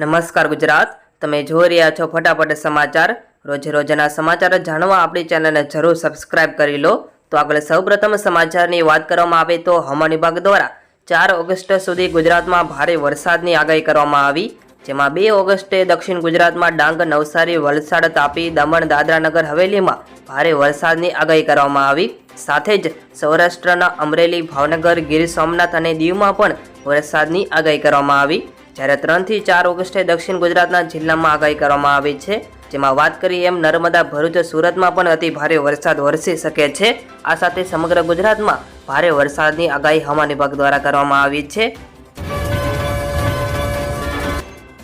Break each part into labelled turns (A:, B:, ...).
A: નમસ્કાર ગુજરાત. તમે જોઈ રહ્યા છો ફટાફટ સમાચાર. રોજે રોજના સમાચાર જાણવા આપણી ચેનલને જરૂર સબસ્ક્રાઇબ કરી લો. તો આગળ સૌપ્રથમ સમાચારની વાત કરવામાં આવે તો હવામાન વિભાગ દ્વારા ચાર ઓગસ્ટ સુધી ગુજરાતમાં ભારે વરસાદની આગાહી કરવામાં આવી, જેમાં બે ઓગસ્ટે દક્ષિણ ગુજરાતમાં ડાંગ, નવસારી, વલસાડ, તાપી, દમણ, દાદરાનગર, હવેલીમાં ભારે વરસાદની આગાહી કરવામાં આવી. સાથે જ સૌરાષ્ટ્રના અમરેલી, ભાવનગર, ગીર સોમનાથ અને દીવમાં પણ વરસાદની આગાહી કરવામાં આવી. જ્યારે ત્રણથી ચાર ઓગસ્ટે દક્ષિણ ગુજરાતના જિલ્લામાં આગાહી કરવામાં આવી છે, જેમાં વાત કરીએ એમ નર્મદા ભરૂચ સુરતમાં પણ અતિ ભારે વરસાદ વરસી શકે છે. આ સાથે સમગ્ર ગુજરાતમાં ભારે વરસાદની આગાહી હવામાન વિભાગ દ્વારા કરવામાં આવી છે.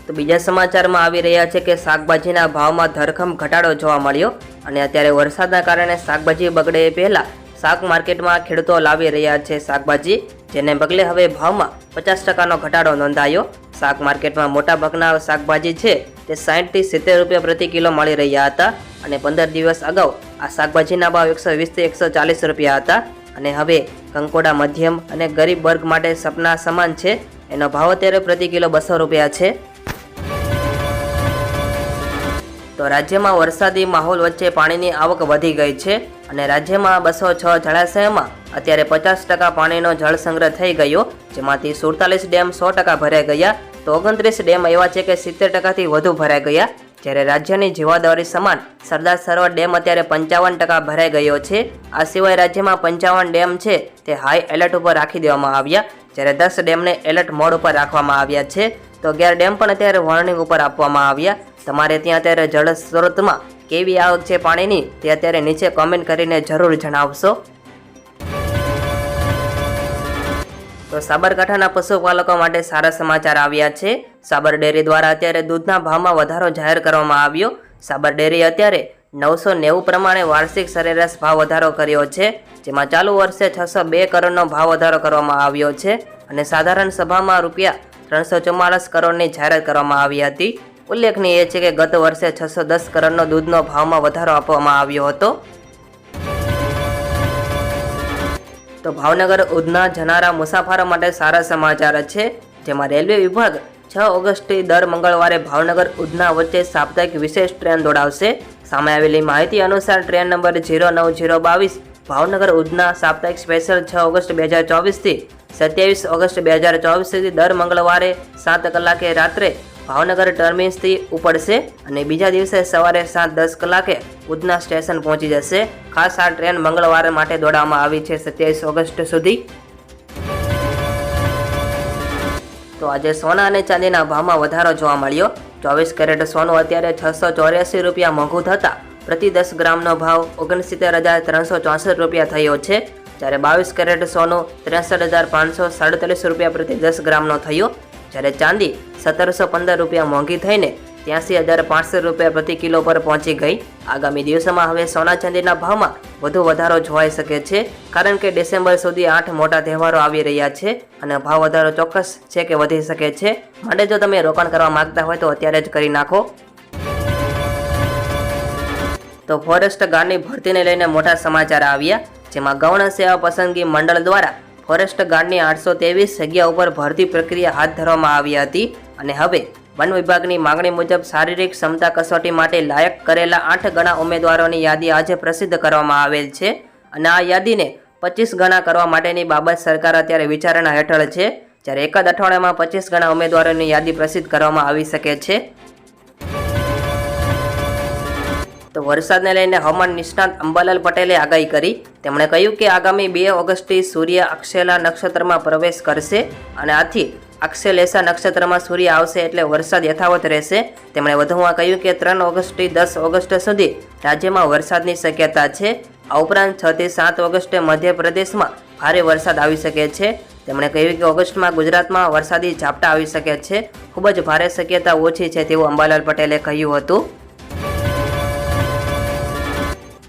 A: તો બીજા સમાચારમાં આવી રહ્યા છે કે શાકભાજીના ભાવમાં ધરખમ ઘટાડો જોવા મળ્યો અને અત્યારે વરસાદના કારણે શાકભાજી બગડે એ પહેલાં શાક માર્કેટમાં ખેડૂતો લાવી રહ્યા છે શાકભાજી, જેને પગલે હવે ભાવમાં પચાસ ટકાનો ઘટાડો નોંધાયો. શાક માર્કેટમાં મોટાભાગના શાકભાજી છે તે સાઠથી સિત્તેર રૂપિયા પ્રતિ કિલો મળી રહ્યા હતા અને પંદર દિવસ અગાઉ આ શાકભાજીના ભાવ એકસો વીસથી એકસો ચાલીસ રૂપિયા હતા. અને હવે કંકોડા મધ્યમ અને ગરીબ વર્ગ માટે સપના સમાન છે. એનો ભાવ અત્યારે પ્રતિ કિલો બસો રૂપિયા છે. તો રાજ્યમાં વરસાદી માહોલ વચ્ચે પાણીની આવક વધી ગઈ છે. અને રાજ્યમાં બસો છ જળાશયમાં અત્યારે પચાસ ટકા પાણીનો જળ સંગ્રહ થઈ ગયો, જેમાંથી સુડતાલીસ ડેમ સો ટકા ભરાઈ ગયા તો ઓગણત્રીસ ડેમ એવા છે કે સિત્તેર ટકાથી વધુ ભરાઈ ગયા. જ્યારે રાજ્યની જીવાદોરી સમાન સરદાર સરોવર ડેમ અત્યારે પંચાવન ટકા ભરાઈ ગયો છે. આ સિવાય રાજ્યમાં પંચાવન ડેમ છે તે હાઈ એલર્ટ ઉપર રાખી દેવામાં આવ્યા. જ્યારે દસ ડેમને એલર્ટ મોડ ઉપર રાખવામાં આવ્યા છે. તો અગિયાર ડેમ પણ અત્યારે વોર્નિંગ ઉપર આપવામાં આવ્યા. તમારે ત્યાં અત્યારે જળ સ્ત્રોતમાં કેવી આવક છે પાણીની તે અત્યારે નીચે કોમેન્ટ કરીને જરૂર જણાવશો. તો સાબરકાંઠાના પશુપાલકો માટે સારા સમાચાર આવ્યા છે. સાબર ડેરી દ્વારા અત્યારે દૂધના ભાવમાં વધારો જાહેર કરવામાં આવ્યો. સાબર ડેરી અત્યારે નવસો નેવું પ્રમાણે વાર્ષિક સરેરાશ ભાવ વધારો કર્યો છે, જેમાં ચાલુ વર્ષે છસો બે કરોડનો ભાવ વધારો કરવામાં આવ્યો છે અને સાધારણ સભામાં રૂપિયા ત્રણસો ચુમ્માળીસ કરોડની જાહેરાત કરવામાં આવી હતી. ઉલ્લેખનીય છે કે ગત વર્ષે છસો દસ કરોડનો દૂધનો ભાવમાં વધારો આપવામાં આવ્યો હતો. તો ભાવનગર, ઉધના, જનારા, મુસાફરો માટે સારા સમાચાર છે. જેમાં રેલવે વિભાગ છ ઓગસ્ટથી દર મંગળવારે ભાવનગર, ઉધના વચ્ચે સાપ્તાહિક વિશેષ ટ્રેન દોડાવશે. સામે આવેલી માહિતી અનુસાર ટ્રેન નંબર જીરો નવ જીરો બાવીસ ભાવનગર, ઉધના સાપ્તાહિક સ્પેશિયલ છ ઓગસ્ટ બે હજાર ચોવીસથી સત્યાવીસ ઓગસ્ટ બે હજાર ચોવીસ સુધી દર મંગળવારે સાત કલાકે રાત્રે ભાવનગર ટર્મિન્સથી ઉપડશે અને બીજા દિવસે સવારે સાત દસ કલાકે ઉધના સ્ટેશન પહોંચી જશે. ખાસ આ ટ્રેન મંગળવારે માટે દોડાવવામાં આવી છે સત્યાવીસ ઓગસ્ટ સુધી. તો આજે સોના અને ચાંદીના ભાવમાં વધારો જોવા મળ્યો. ચોવીસ કેરેટ સોનું અત્યારે છસો ચોર્યાસી રૂપિયા મોંઘું થતાં પ્રતિ દસ ગ્રામનો ભાવ ઓગણસિત્તેર હજાર ત્રણસો ચોસઠ રૂપિયા થયો છે. જ્યારે બાવીસ કેરેટ સોનું ત્રેસઠ હજાર પાંચસો સાડત્રીસ રૂપિયા પ્રતિ દસ ગ્રામનો થયો. જ્યારે ચાંદી સત્તરસો પંદર રૂપિયા મોંઘી થઈને ત્યાંસી હજાર પાંચસો રૂપિયા પ્રતિ કિલો પર પહોંચી ગઈ. આગામી દિવસોમાં હવે સોના ચાંદીના ભાવમાં વધુ વધારો જોવાઈ શકે છે, કારણ કે ડિસેમ્બર સુધી આઠ મોટા તહેવારો આવી રહ્યા છે અને ભાવ વધારો ચોક્કસ છે કે વધી શકે છે. માટે જો તમે રોકાણ કરવા માંગતા હોય તો અત્યારે જ કરી નાખો. તો ફોરેસ્ટ ગાર્ડની ભરતીને લઈને મોટા સમાચાર આવ્યા, જેમાં ગૌણ સેવા પસંદગી મંડળ દ્વારા ફોરેસ્ટ ગાર્ડની આઠસો ત્રેવીસ જગ્યા ઉપર ભરતી પ્રક્રિયા હાથ ધરવામાં આવી હતી અને હવે વન વિભાગની માંગણી મુજબ શારીરિક ક્ષમતા કસોટી માટે લાયક કરેલા આઠ ગણા ઉમેદવારોની યાદી આજે પ્રસિદ્ધ કરવામાં આવેલ છે અને આ યાદીને પચીસ ગણા કરવા માટેની બાબત સરકાર અત્યારે વિચારણા હેઠળ છે. જ્યારે એક જ અઠવાડિયામાં પચીસ ગણા ઉમેદવારોની યાદી પ્રસિદ્ધ કરવામાં આવી શકે છે. તો વરસાદને લઈને હવામાન નિષ્ણાત અંબાલાલ પટેલે આગાહી કરી. તેમણે કહ્યું કે આગામી બે ઓગસ્ટથી સૂર્ય અક્ષેલા નક્ષત્રમાં પ્રવેશ કરશે અને આથી અક્ષેલેસા નક્ષત્રમાં સૂર્ય આવશે એટલે વરસાદ યથાવત રહેશે. તેમણે વધુમાં કહ્યું કે ત્રણ ઓગસ્ટથી દસ ઓગસ્ટ સુધી રાજ્યમાં વરસાદની શક્યતા છે. આ ઉપરાંત છથી સાત ઓગસ્ટે મધ્યપ્રદેશમાં ભારે વરસાદ આવી શકે છે. તેમણે કહ્યું કે ઓગસ્ટમાં ગુજરાતમાં વરસાદી ઝાપટા આવી શકે છે. ખૂબ જ ભારે શક્યતા ઓછી છે તેવું અંબાલાલ પટેલે કહ્યું હતું.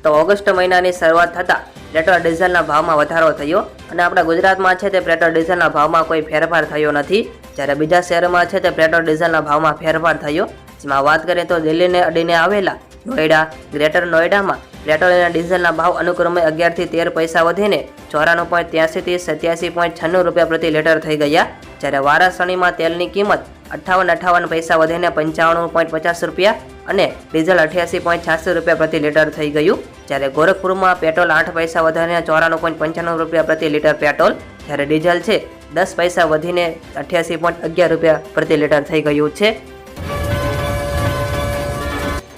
A: તો ઓગસ્ટ મહિનાની શરૂઆત થતાં પેટ્રોલ ડીઝલના ભાવમાં વધારો થયો અને આપણા ગુજરાતમાં છે તે પેટ્રોલ ડીઝલના ભાવમાં કોઈ ફેરફાર થયો નથી. જ્યારે બીજા શહેરોમાં છે તે પેટ્રોલ ડીઝલના ભાવમાં ફેરફાર થયો. જેમાં વાત કરીએ તો દિલ્હીને અડીને આવેલા નોઈડા ગ્રેટર નોઈડામાં પેટ્રોલ અને ડીઝલના ભાવ અનુક્રમે અગિયારથી તેર પૈસા વધીને ચોરાણું પોઈન્ટ ત્યાસીથી સત્યાસી પોઈન્ટ છન્નું રૂપિયા પ્રતિ લીટર થઈ ગયા. જ્યારે વારાસણીમાં તેલની કિંમત અઠ્ઠાવન અઠ્ઠાવન પૈસા વધીને પંચાણું પોઈન્ટ પચાસ રૂપિયા અને ડીઝલ અઠ્યાસી પોઈન્ટ છ્યાસી રૂપિયા પ્રતિ લીટર થઈ ગયું. જ્યારે ગોરખપુરમાં પેટ્રોલ આઠ પૈસા વધારીને ચોરાણું પોઈન્ટ પંચાણું રૂપિયા પ્રતિ લીટર પેટ્રોલ, જ્યારે ડીઝલ છે દસ પૈસા વધીને અઠ્યાસી પોઈન્ટ અગિયાર રૂપિયા પ્રતિ લીટર થઈ ગયું છે.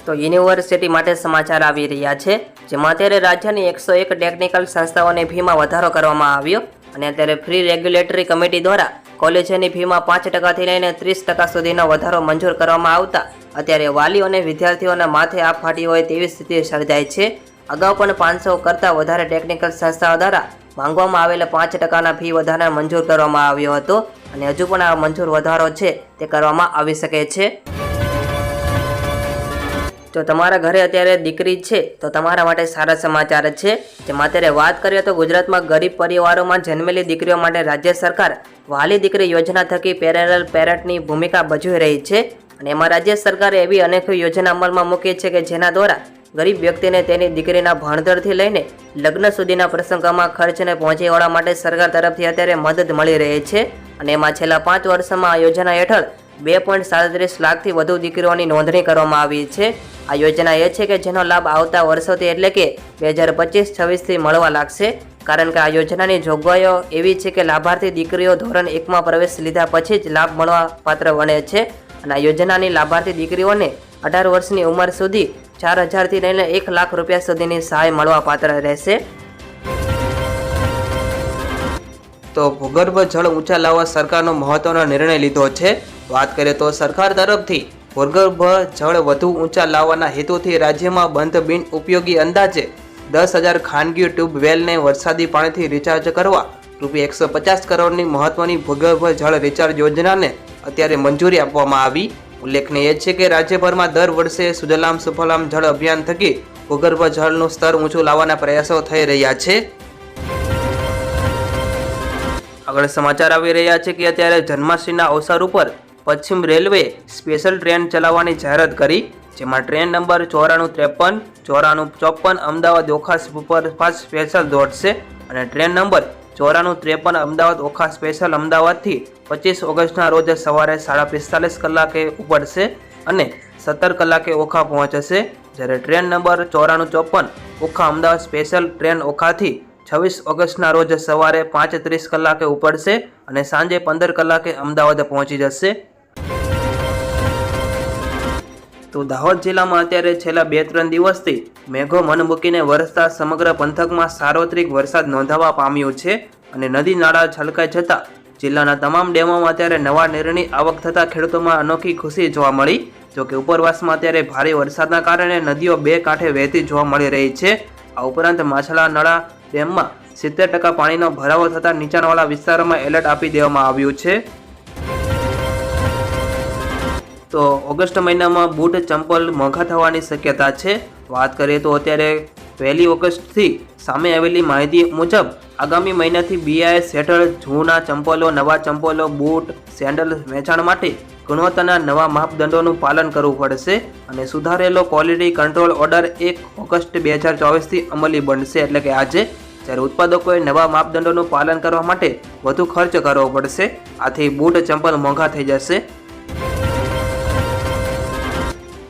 A: તો યુનિવર્સિટી માટે સમાચાર આવી રહ્યા છે, જેમાં અત્યારે રાજ્યની એકસો એક ટેકનિકલ સંસ્થાઓની ફીમાં વધારો કરવામાં આવ્યો અને અત્યારે ફ્રી રેગ્યુલેટરી કમિટી દ્વારા કોલેજોની ફીમાં પાંચ ટકાથી લઈને ત્રીસ ટકા સુધીનો વધારો મંજૂર કરવામાં આવતા, અત્યારે વાલીઓ અને વિદ્યાર્થીઓના માથે આ ફાટી હોય તેવી સ્થિતિ સર્જાય છે. અગાઉ પણ પાંચસો કરતાં વધારે ટેકનિકલ સંસ્થાઓ દ્વારા માંગવામાં આવેલા પાંચ ટકાના ફી વધારા મંજૂર કરવામાં આવ્યો હતો અને હજુ પણ આ મંજૂર વધારો છે તે કરવામાં આવી શકે છે. જો તમારા ઘરે અત્યારે દીકરી છે, તો તમારા માટે સારા સમાચાર છે. જેમાં અત્યારે વાત કરીએ તો ગુજરાતમાં ગરીબ પરિવારોમાં જન્મેલી દીકરીઓ માટે રાજ્ય સરકાર વાલી દીકરી યોજના થકી પેરેરલ પેરેન્ટની ભૂમિકા ભજવી રહી છે. અને એમાં રાજ્ય સરકારે એવી અનેક યોજના અમલમાં મૂકી છે કે જેના દ્વારા ગરીબ વ્યક્તિને તેની દીકરીના ભણતરથી લઈને લગ્ન સુધીના પ્રસંગોમાં ખર્ચને પહોંચી વળવા માટે સરકાર તરફથી અત્યારે મદદ મળી રહી છે અને એમાં છેલ્લા પાંચ વર્ષમાં આ યોજના હેઠળ બે પોઈન્ટ સાડત્રીસ લાખથી વધુ દીકરીઓની નોંધણી કરવામાં આવી છે. આ યોજના એ છે કે જેનો લાભ આવતા વર્ષોથી એટલે કે બે હજાર પચીસ છવ્વીસથી મળવા લાગશે. કારણ કે આ યોજનાની જોગવાઈઓ એવી છે કે લાભાર્થી દીકરીઓ ધોરણ એકમાં પ્રવેશ લીધા પછી જ લાભ મળવા પાત્ર બને છે અને આ યોજનાની લાભાર્થી દીકરીઓને અઢાર વર્ષની ઉંમર સુધી ચાર હજારથી લઈને એક લાખ રૂપિયા સુધીની સહાય મળવા પાત્ર રહેશે. તો ભૂગર્ભ જળ ઊંચા લાવવા સરકારનો મહત્વનો નિર્ણય લીધો છે. વાત કરીએ તો સરકાર તરફથી ભૂગર્ભ જળ વધુ ઊંચા લાવવાના હેતુથી રાજ્યમાં બંધ બિન ઉપયોગી અંદાજે દસ હજાર ખાનગી ટ્યુબવેલને વરસાદી પાણીથી રિચાર્જ કરવા રૂપિયા એકસો પચાસ કરોડની મહત્વની ભૂગર્ભ જળ રિચાર્જ યોજનાને અત્યારે મંજૂરી આપવામાં આવી. ઉલ્લેખનીય છે કે રાજ્યભરમાં દર વર્ષે સુજલામ સુફલામ જળ અભિયાન થકી ભૂગર્ભ જળનું સ્તર ઊંચું લાવવાના પ્રયાસો થઈ રહ્યા છે. આગળ સમાચાર આવી રહ્યા છે કે અત્યારે જન્માષ્ટમીના અવસર ઉપર પશ્ચિમ રેલવે સ્પેશિયલ ટ્રેન ચલાવવાની જાહેરાત કરી, જેમાં ટ્રેન નંબર ચોરાણું ત્રેપન, ચોરાણું ચોપન અમદાવાદ ઓખા સુપરફાસ્ટ સ્પેશિયલ દોડશે અને ટ્રેન નંબર ચોરાણું ત્રેપન અમદાવાદ ઓખા સ્પેશિયલ અમદાવાદથી પચીસ ઓગસ્ટના રોજ સવારે સાડા પિસ્તાલીસ કલાકે ઉપડશે અને સત્તર કલાકે ઓખા પહોંચશે. જ્યારે ટ્રેન નંબર ચોરાણું ચોપન ઓખા અમદાવાદ સ્પેશિયલ ટ્રેન ઓખાથી છવ્વીસ ઓગસ્ટના રોજ સવારે પાંચ ત્રીસ કલાકે ઉપડશે અને સાંજે પંદર કલાકે અમદાવાદ પહોંચી જશે. તો દાહોદ જિલ્લામાં અત્યારે છેલ્લા બે ત્રણ દિવસથી મેઘો મન મૂકીને વરસતા સમગ્ર પંથકમાં સાર્વત્રિક વરસાદ નોંધાવા પામ્યો છે અને નદી નાળા છલકાઈ જતાં જિલ્લાના તમામ ડેમોમાં અત્યારે નવા નીરની આવક થતાં ખેડૂતોમાં અનોખી ખુશી જોવા મળી. જોકે ઉપરવાસમાં અત્યારે ભારે વરસાદના કારણે નદીઓ બે કાંઠે વહેતી જોવા મળી રહી છે. આ ઉપરાંત માછલા નળા ડેમમાં સિત્તેર ટકા પાણીનો ભરાવો થતાં નીચાણવાળા વિસ્તારોમાં એલર્ટ આપી દેવામાં આવ્યું છે. તો ઓગસ્ટ મહિનામાં બૂટ ચંપલ મોંઘા થવાની શક્યતા છે. વાત કરીએ તો અત્યારે પહેલી ઓગસ્ટથી સામે આવેલી માહિતી મુજબ, આગામી મહિનાથી બીઆઈએસ હેઠળ જૂના ચંપલો, નવા ચંપલો, બૂટ, સેન્ડલ વેચાણ માટે ગુણવત્તાના નવા માપદંડોનું પાલન કરવું પડશે અને સુધારેલો ક્વોલિટી કંટ્રોલ ઓર્ડર એક ઓગસ્ટ બે હજાર ચોવીસથી અમલી બનશે. એટલે કે આજે જ્યારે ઉત્પાદકોએ નવા માપદંડોનું પાલન કરવા માટે વધુ ખર્ચ કરવો પડશે, આથી બૂટ ચંપલ મોંઘા થઈ જશે.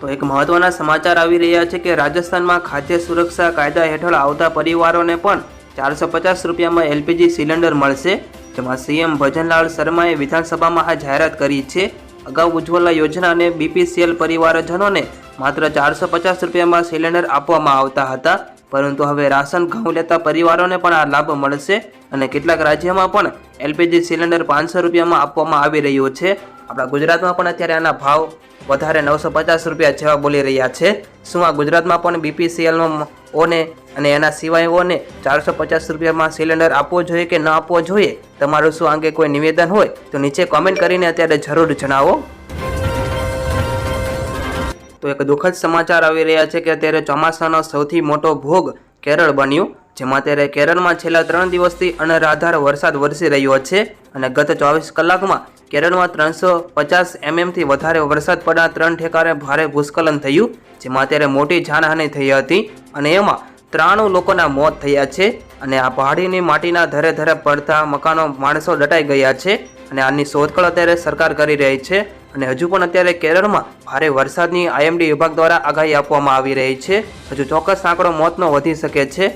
A: તો એક મહત્વના સમાચાર આવી રહ્યા છે કે રાજસ્થાનમાં ખાદ્ય સુરક્ષા કાયદા હેઠળ આવતા પરિવારોને પણ ચારસો પચાસ રૂપિયામાં એલપીજી સિલિન્ડર મળશે, જેમાં સીએમ ભજનલાલ શર્માએ વિધાનસભામાં આ જાહેરાત કરી છે. અગાઉ ઉજ્જવલા યોજના અને બીપીસીએલ પરિવારજનોને માત્ર ચારસો પચાસ રૂપિયામાં સિલિન્ડર આપવામાં આવતા હતા, પરંતુ હવે રાશન ઘઉં લેતા પરિવારોને પણ આ લાભ મળશે અને કેટલાક રાજ્યમાં પણ એલપીજી સિલિન્ડર પાંચસો રૂપિયામાં આપવામાં આવી રહ્યો છે. આપણા ગુજરાતમાં પણ અત્યારે આના ભાવ વધારે નવસો પચાસ રૂપિયા જેવા બોલી રહ્યા છે. શું આ ગુજરાતમાં પણ બીપીસીએલમાં ઓને અને એના સિવાયઓને ચારસો પચાસ રૂપિયામાં સિલિન્ડર આપવો જોઈએ કે ન આપવો જોઈએ? તમારું શું અંગે કોઈ નિવેદન હોય તો નીચે કોમેન્ટ કરીને અત્યારે જરૂર જણાવો. તો એક દુઃખદ સમાચાર આવી રહ્યા છે કે અત્યારે ચોમાસાનો સૌથી મોટો ભોગ કેરળ બન્યું. જેમાં અત્યારે કેરળમાં છેલ્લા ત્રણ દિવસથી અનરાધાર વરસાદ વરસી રહ્યો છે અને ગત ચોવીસ કલાકમાં કેરળમાં ત્રણસો પચાસ એમએમથી વધારે વરસાદ પડતા ત્રણ ઠેકાણે ભારે ભૂસ્ખલન થયું, જેમાં અત્યારે મોટી જાનહાનિ થઈ હતી અને એમાં ત્રાણું લોકોના મોત થયા છે અને આ પહાડીની માટીના ધરે ધરે પડતા મકાનો માણસો દટાઈ ગયા છે અને આની શોધખોળ અત્યારે સરકાર કરી રહી છે અને હજુ પણ અત્યારે કેરળમાં ભારે વરસાદની આઈએમડી વિભાગ દ્વારા આગાહી આપવામાં આવી રહી છે. હજુ ચોક્કસ આંકડો મોતનો વધી શકે છે.